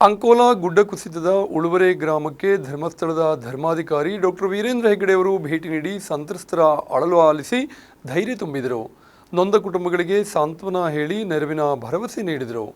ಅಂಕೋಲಾ ಗುಡ್ಡ ಕುಸಿತದ ಉಳುವರೆ ಗ್ರಾಮಕ್ಕೆ ಧರ್ಮಸ್ಥಳದ ಧರ್ಮಾಧಿಕಾರಿ ಡಾಕ್ಟರ್ ವೀರೇಂದ್ರ ಹೆಗ್ಗಡೆಯವರು ಭೇಟಿ ನೀಡಿ ಸಂತ್ರಸ್ತರ ಅಳಲು ಆಲಿಸಿ ಧೈರ್ಯ ತುಂಬಿದರು. ನೊಂದ ಕುಟುಂಬಗಳಿಗೆ ಸಾಂತ್ವನ ಹೇಳಿ ನೆರವಿನ ಭರವಸೆ ನೀಡಿದರು.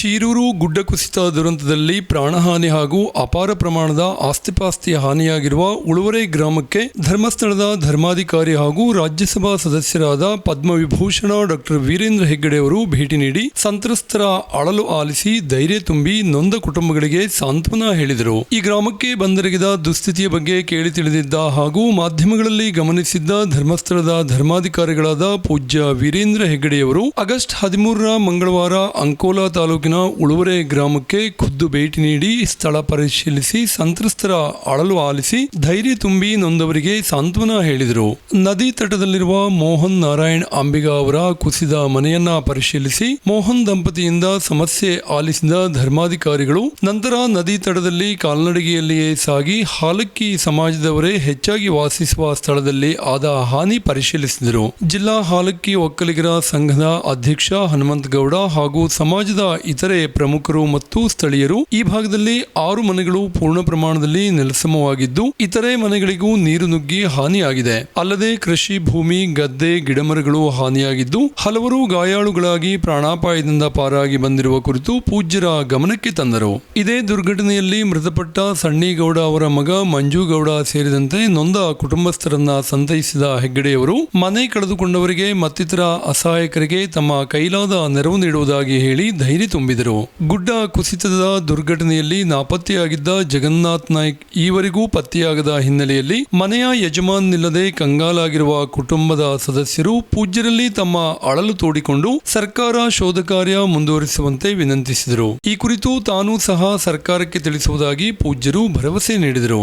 ಶೀರೂರು ಗುಡ್ಡ ಕುಸಿತ ದುರಂತದಲ್ಲಿ ಪ್ರಾಣಹಾನಿ ಹಾಗೂ ಅಪಾರ ಪ್ರಮಾಣದ ಆಸ್ತಿಪಾಸ್ತಿ ಹಾನಿಯಾಗಿರುವ ಉಳುವರೆ ಗ್ರಾಮಕ್ಕೆ ಧರ್ಮಸ್ಥಳದ ಧರ್ಮಾಧಿಕಾರಿ ಹಾಗೂ ರಾಜ್ಯಸಭಾ ಸದಸ್ಯರಾದ ಪದ್ಮವಿಭೂಷಣ ಡಾಕ್ಟರ್ ವೀರೇಂದ್ರ ಹೆಗ್ಗಡೆ ಅವರು ಭೇಟಿ ನೀಡಿ ಸಂತ್ರಸ್ತರ ಅಳಲು ಆಲಿಸಿ ಧೈರ್ಯ ತುಂಬಿ ನೊಂದ ಕುಟುಂಬಗಳಿಗೆ ಸಾಂತ್ವನ ಹೇಳಿದರು. ಈ ಗ್ರಾಮಕ್ಕೆ ಬಂದೆರಗಿದ ದುಸ್ಥಿತಿಯ ಬಗ್ಗೆ ಕೇಳಿ ತಿಳಿದಿದ್ದ ಹಾಗೂ ಮಾಧ್ಯಮಗಳಲ್ಲಿ ಗಮನಿಸಿದ್ದ ಧರ್ಮಸ್ಥಳದ ಧರ್ಮಾಧಿಕಾರಿಗಳಾದ ಪೂಜ್ಯ ವೀರೇಂದ್ರ ಹೆಗ್ಗಡೆಯವರು, ಆಗಸ್ಟ್ ಹದಿಮೂರರ ಮಂಗಳವಾರ ಅಂಕೋಲಾ ತಾಲೂಕಿನ ಉಳುವರೆ ಗ್ರಾಮಕ್ಕೆ ಖುದ್ದು ಭೇಟಿ ನೀಡಿ ಸ್ಥಳ ಪರಿಶೀಲಿಸಿ ಸಂತ್ರಸ್ತರ ಅಳಲು ಆಲಿಸಿ ಧೈರ್ಯ ತುಂಬಿ ನೊಂದವರಿಗೆ ಸಾಂತ್ವನ ಹೇಳಿದರು. ನದಿ ತಟದಲ್ಲಿರುವ ಮೋಹನ್ ನಾರಾಯಣ್ ಅಂಬಿಗ ಅವರ ಕುಸಿದ ಮನೆಯನ್ನ ಪರಿಶೀಲಿಸಿ ಮೋಹನ್ ದಂಪತಿಯಿಂದ ಸಮಸ್ಯೆ ಆಲಿಸಿದ ಧರ್ಮಾಧಿಕಾರಿಗಳು ನಂತರ ನದಿ ತಟದಲ್ಲಿ ಕಾಲ್ನಡಿಗೆಯಲ್ಲಿಯೇ ಸಾಗಿ ಹಾಲಕ್ಕಿ ಸಮಾಜದವರೇ ಹೆಚ್ಚಾಗಿ ವಾಸಿಸುವ ಸ್ಥಳದಲ್ಲಿ ಆದ ಹಾನಿ ಪರಿಶೀಲಿಸಿದರು. ಜಿಲ್ಲಾ ಹಾಲಕ್ಕಿ ಒಕ್ಕಲಿಗರ ಸಂಘದ ಅಧ್ಯಕ್ಷ ಹನುಮಂತ ಗೌಡ ಹಾಗೂ ಸಮಾಜದ ಪ್ರಮುಖರು ಮತ್ತು ಸ್ಥಳೀಯರು ಈ ಭಾಗದಲ್ಲಿ ಆರು ಮನೆಗಳು ಪೂರ್ಣ ಪ್ರಮಾಣದಲ್ಲಿ ನೆಲಸಮವಾಗಿದ್ದು, ಇತರೆ ಮನೆಗಳಿಗೂ ನೀರು ನುಗ್ಗಿ ಹಾನಿಯಾಗಿದೆ. ಅಲ್ಲದೆ ಕೃಷಿ, ಭೂಮಿ, ಗದ್ದೆ, ಗಿಡಮರಗಳು ಹಾನಿಯಾಗಿದ್ದು, ಹಲವರು ಗಾಯಾಳುಗಳಾಗಿ ಪ್ರಾಣಾಪಾಯದಿಂದ ಪಾರಾಗಿ ಬಂದಿರುವ ಕುರಿತು ಪೂಜ್ಯರ ಗಮನಕ್ಕೆ ತಂದರು. ಇದೇ ದುರ್ಘಟನೆಯಲ್ಲಿ ಮೃತಪಟ್ಟ ಸಣ್ಣಿಗೌಡ ಅವರ ಮಗ ಮಂಜುಗೌಡ ಸೇರಿದಂತೆ ನೊಂದ ಕುಟುಂಬಸ್ಥರನ್ನ ಸಂತೈಸಿದ ಹೆಗ್ಗಡೆಯವರು ಮನೆ ಕಳೆದುಕೊಂಡವರಿಗೆ ಮತ್ತಿತರ ಅಸಹಾಯಕರಿಗೆ ತಮ್ಮ ಕೈಲಾದ ನೆರವು ನೀಡುವುದಾಗಿ ಹೇಳಿ ಧೈರ್ಯ ತುಂಬಿದರು. ಗುಡ್ಡ ಕುಸಿತದ ದುರ್ಘಟನೆಯಲ್ಲಿ ನಾಪತ್ತೆಯಾಗಿದ್ದ ಜಗನ್ನಾಥ್ ನಾಯ್ಕ್ ಈವರೆಗೂ ಪತ್ತೆಯಾಗದ ಹಿನ್ನೆಲೆಯಲ್ಲಿ ಮನೆಯ ಯಜಮಾನಿಲ್ಲದೆ ಕಂಗಾಲಾಗಿರುವ ಕುಟುಂಬದ ಸದಸ್ಯರು ಪೂಜ್ಯರಲ್ಲಿ ತಮ್ಮ ಅಳಲು ತೋಡಿಕೊಂಡು ಸರ್ಕಾರ ಶೋಧ ಕಾರ್ಯ ಮುಂದುವರಿಸುವಂತೆ ವಿನಂತಿಸಿದರು. ಈ ಕುರಿತು ತಾನೂ ಸಹ ಸರ್ಕಾರಕ್ಕೆ ತಿಳಿಸುವುದಾಗಿ ಪೂಜ್ಯರು ಭರವಸೆ ನೀಡಿದರು.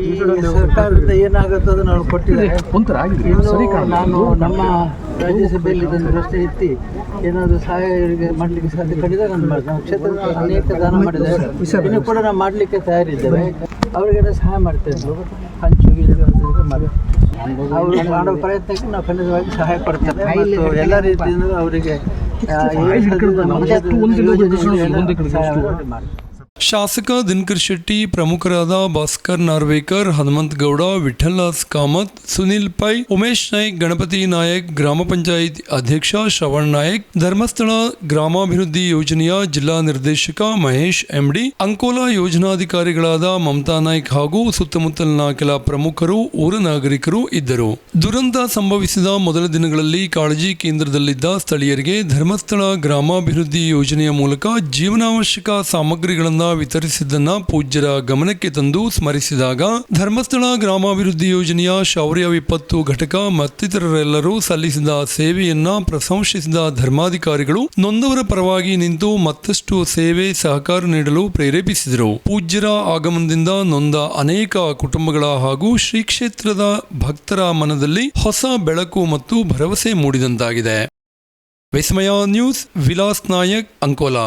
ಈ ಸರ್ಕಾರದಿಂದ ಏನಾಗುತ್ತದೆ ನಾವು ಕೊಟ್ಟಿದ್ದಾರೆ. ನಾನು ನಮ್ಮ ರಾಜ್ಯಸಭೆಯಲ್ಲಿ ಇದನ್ನು ಪ್ರಶ್ನೆ ಎತ್ತಿ ಏನಾದರೂ ಸಹಾಯ ಮಾಡಲಿಕ್ಕೆ ಸಾಧ್ಯ ಕಂಡಿದೆ ನಾನು ಮಾಡಿದೆ ನಾವು ಕ್ಷೇತ್ರದ ಅನೇಕ ದಾನ ಮಾಡಿದ್ದೇವೆ. ಇನ್ನು ಕೂಡ ನಾವು ಮಾಡಲಿಕ್ಕೆ ತಯಾರಿದ್ದೇವೆ. ಅವರಿಗೆಲ್ಲ ಸಹಾಯ ಮಾಡ್ತೇವೆ ಹಂಚು ಮಾಡಿ ಅವರು ಮಾಡೋ ಪ್ರಯತ್ನಕ್ಕೆ ನಾವು ಖಂಡಿತವಾಗಿ ಸಹಾಯ ಕೊಡ್ತೇವೆ ಮತ್ತು ಎಲ್ಲ ರೀತಿಯಿಂದ ಅವರಿಗೆ ಮಾಡಿ ಶಾಸಕ ದಿನಕರ್ ಶೆಟ್ಟಿ, ಪ್ರಮುಖರಾದ ಭಾಸ್ಕರ್ ನಾರ್ವೇಕರ್, ಹನುಮಂತ್ ಗೌಡ ವಿಠಲ್ಲಾಸ್ ಕಾಮತ್, ಸುನಿಲ್ ಪೈ, ಉಮೇಶ್ ನಾಯ್ಕ್, ಗಣಪತಿ ನಾಯಕ್, ಗ್ರಾಮ ಪಂಚಾಯತ್ ಅಧ್ಯಕ್ಷ ಶ್ರವಣ್ ನಾಯಕ್, ಧರ್ಮಸ್ಥಳ ಗ್ರಾಮಾಭಿವೃದ್ಧಿ ಯೋಜನೆಯ ಜಿಲ್ಲಾ ನಿರ್ದೇಶಕ ಮಹೇಶ್ ಎಂಡಿ, ಅಂಕೋಲಾ ಯೋಜನಾಧಿಕಾರಿಗಳಾದ ಮಮತಾ ನಾಯ್ಕ್ ಹಾಗೂ ಸುತ್ತಮುತ್ತಲಿನ ಕೆಲ ಪ್ರಮುಖರು, ಊರ ನಾಗರಿಕರು ಇದ್ದರು. ದುರಂತ ಸಂಭವಿಸಿದ ಮೊದಲ ದಿನಗಳಲ್ಲಿ ಕಾಳಜಿ ಕೇಂದ್ರದಲ್ಲಿದ್ದ ಸ್ಥಳೀಯರಿಗೆ ಧರ್ಮಸ್ಥಳ ಗ್ರಾಮಾಭಿವೃದ್ಧಿ ಯೋಜನೆಯ ಮೂಲಕ ಜೀವನಾವಶ್ಯಕ ಸಾಮಗ್ರಿಗಳನ್ನು ವಿತರಿಸಿದ್ದನ್ನ ಪೂಜ್ಯರ ಗಮನಕ್ಕೆ ತಂದು ಸ್ಮರಿಸಿದಾಗ ಧರ್ಮಸ್ಥಳ ಗ್ರಾಮಾಭಿವೃದ್ಧಿ ಯೋಜನೆಯ ಶೌರ್ಯ ವಿಪತ್ತು ಘಟಕ ಮತ್ತಿತರರೆಲ್ಲರೂ ಸಲ್ಲಿಸಿದ ಸೇವೆಯನ್ನ ಪ್ರಶಂಸಿಸಿದ ಧರ್ಮಾಧಿಕಾರಿಗಳು ನೊಂದವರ ಪರವಾಗಿ ನಿಂತು ಮತ್ತಷ್ಟು ಸೇವೆ ಸಹಕಾರ ನೀಡಲು ಪ್ರೇರೇಪಿಸಿದರು. ಪೂಜ್ಯರ ಆಗಮನದಿಂದ ನೊಂದ ಅನೇಕ ಕುಟುಂಬಗಳ ಹಾಗೂ ಶ್ರೀ ಕ್ಷೇತ್ರದ ಭಕ್ತರ ಮನದಲ್ಲಿ ಹೊಸ ಬೆಳಕು ಮತ್ತು ಭರವಸೆ ಮೂಡಿದಂತಾಗಿದೆ. ವಿಸ್ಮಯ ನ್ಯೂಸ್, ವಿಲಾಸ್ ನಾಯಕ್, ಅಂಕೋಲಾ.